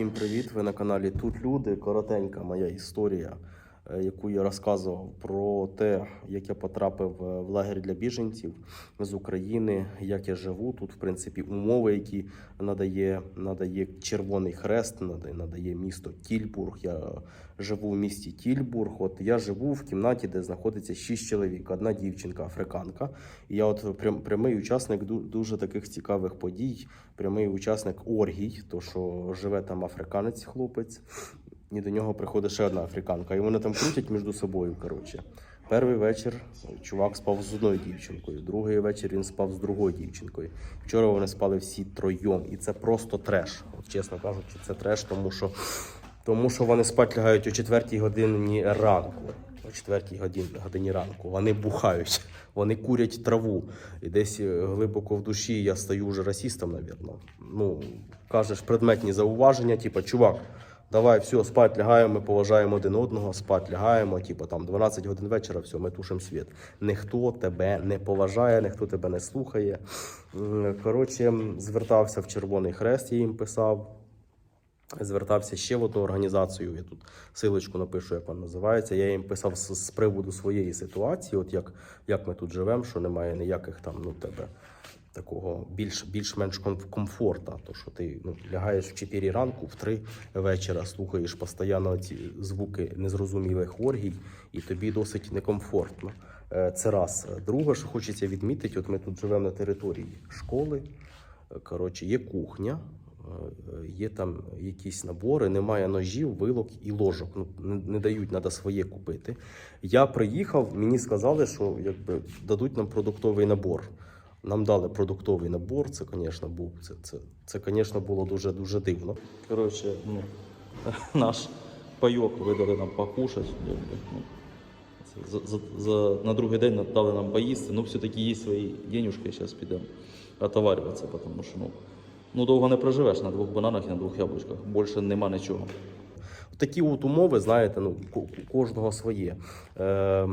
Всім привіт! Ви на каналі Тут Люди. Коротенька моя історія, яку я розказував про те, як я потрапив е, в лагерь для біженців з України, як я живу. Тут, в принципі, умови, які надає, надає Червоний Хрест, надає, місто Тільбург. Я живу в місті Тільбург. От я живу в кімнаті, де знаходиться шість чоловік, одна дівчинка, африканка. І я от прям, прямий учасник ду- дуже таких цікавих подій. Прямий учасник оргій, то що живе там африканець, хлопець, і до нього приходить ще одна африканка. І вони там крутять між собою. Коротше. Перший вечір чувак спав з одною дівчинкою, другий вечір він спав з другою дівчинкою. Вчора вони спали всі троєм, і це просто треш. От, чесно кажучи, це треш, тому що, тому що вони спать лягають о 4 годині ранку. О 4 годині, годині ранку. Вони бухають, вони курять траву. І десь е, глибоко в душі я стаю вже расистом, навірно. Ну, кажеш предметні зауваження, типу, чувак. Давай, все, спать лягаємо, ми поважаємо один одного, спать лягаємо, типу там 12 годин вечора, все, ми тушимо світ. Ніхто тебе не поважає, ніхто тебе не слухає. Коротше, звертався в Червоний Хрест, я їм писав. Звертався ще в одну організацію. Я тут силочку напишу, як вона називається. Я їм писав з, з приводу своєї ситуації, от як, як ми тут живемо, що немає ніяких там ну, тебе такого більш, більш-менш комфорта. То що ти ну, лягаєш в 4 ранку, в 3 вечора, слухаєш постійно ці звуки незрозумілих оргій, і тобі досить некомфортно. Е, Це раз. Друге, що хочеться відмітити, от ми тут живемо на території школи. Е, Коротше, є кухня, е, є там якісь набори, немає ножів, вилок і ложок. Ну, не, дають, треба своє купити. Я приїхав, мені сказали, що якби дадуть нам продуктовий набор. Нам дали продуктовий набор. Це, звісно, був це, це, це, звісно, було дуже дуже дивно. Коротше, ну, наш пайок видали нам покушати. ну, За, за, за, на другий день дали нам поїсти. Ну, все-таки є свої денюжки, зараз підемо отоварюватися, тому що ну, ну, довго не проживеш на двох бананах і на двох яблучках. Більше нема нічого. Такі от умови, знаєте, ну, кожного своє. Е,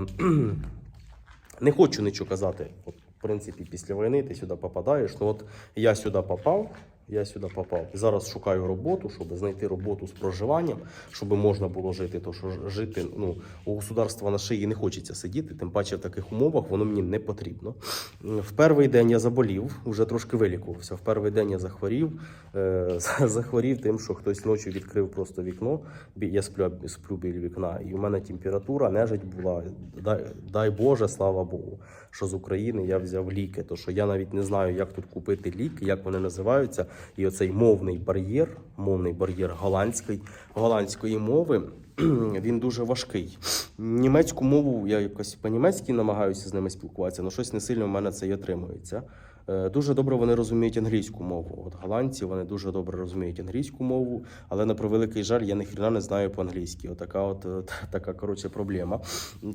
не хочу нічого казати. От, в принципі, після війни ти сюди попадаєш. Ну от я сюди попав. Я сюди попав. Зараз шукаю роботу, щоб знайти роботу з проживанням, щоб можна було жити. То що жити ну, у государства на шиї не хочеться сидіти, тим паче в таких умовах воно мені не потрібно. В перший день я заболів, вже трошки вилікувався. В перший день я захворів. Е, захворів тим, що хтось ночі відкрив просто вікно. Я сплю, сплю біля вікна, і у мене температура, нежить була. Дай, дай Боже, слава Богу, що з України я взяв ліки. То що я навіть не знаю, як тут купити ліки, як вони називаються. І оцей мовний бар'єр, мовний бар'єр голландський, голландської мови. Він дуже важкий. Німецьку мову я якось по-німецьки намагаюся з ними спілкуватися, але щось не сильно в мене це й отримується. Е, Дуже добре вони розуміють англійську мову. От голландці вони дуже добре розуміють англійську мову, але на превеликий жаль, я ніхрена не знаю по-англійськи. Отака от е, така коротше проблема.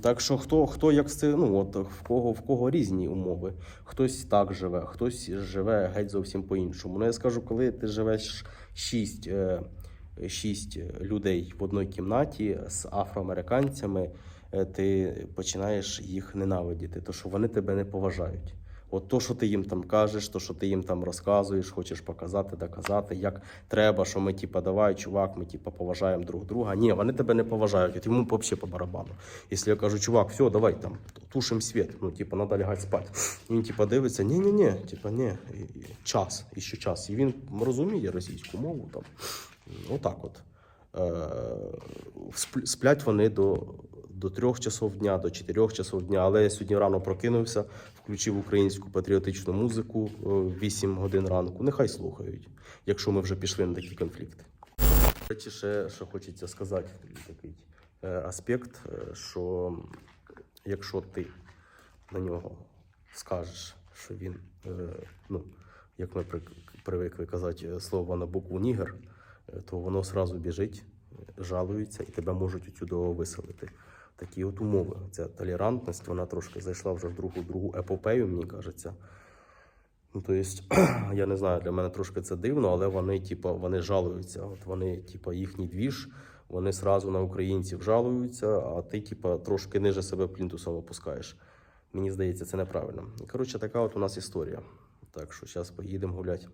Так що хто хто як це, ну от в кого в кого різні умови. Хтось так живе, хтось живе геть зовсім по-іншому. Ну я скажу, коли ти живеш шість. е, Шість людей в одній кімнаті з афроамериканцями, ти починаєш їх ненавидіти, то що вони тебе не поважають. От то, що ти їм там кажеш, то, що ти їм там розказуєш, хочеш показати, доказати, як треба, що ми, типа, давай, чувак, ми типа поважаємо друг друга. Ні, вони тебе не поважають, от йому взагалі по барабану. Якщо я кажу, чувак, все, давай там тушим світ, ну, типа, треба лягати спати. Він типа дивиться, ні, ні, ні, типа, ні, час, і ще час. І він розуміє російську мову там. Отак от. Е, Сплять вони до, до трьох часов дня, до чотирьох часов дня. Але я сьогодні рано прокинувся, включив українську патріотичну музику е, 8 годин ранку. Нехай слухають, якщо ми вже пішли на такі конфлікти. Речі, ще, ще хочеться сказати такий е, аспект, що якщо ти на нього скажеш, що він, ну, як ми при- привикли казати слово на букву нігер, то воно сразу біжить, е, жалується і тебе можуть отсюди виселити. Такі от умови. Ця толерантність, вона трошки зайшла вже в другу другу епопею, мені кажеться. Ну, то есть, я не знаю, для мене трошки це дивно, але вони, типу, вони жалуються. От вони, типу, їхній двіж, вони сразу на українців жалуються, а ти, типу, трошки ниже себе плінтусом опускаєш. Мені здається, це неправильно. Коротше, така от у нас історія. Так що зараз поїдемо гуляти.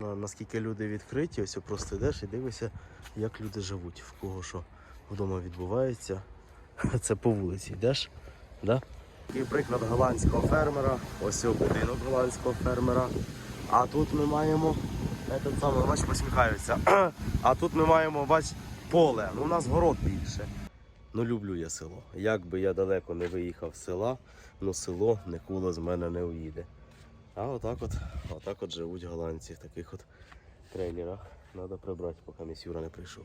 Наскільки люди відкриті, ось просто йдеш і дивишся, як люди живуть, в кого що вдома відбувається. Це по вулиці йдеш. Да? Такий приклад голландського фермера. Ось будинок голландського фермера. А тут ми маємо этот самий, бач, посміхаються. А тут ми маємо, бач, поле. Ну, у нас город більше. Ну, люблю я село. Як би я далеко не виїхав з села, ну село ніколи з мене не уїде. А отак от, отак от живуть голландці в таких от трейлерах. Треба прибрати, поки місюра не прийшов.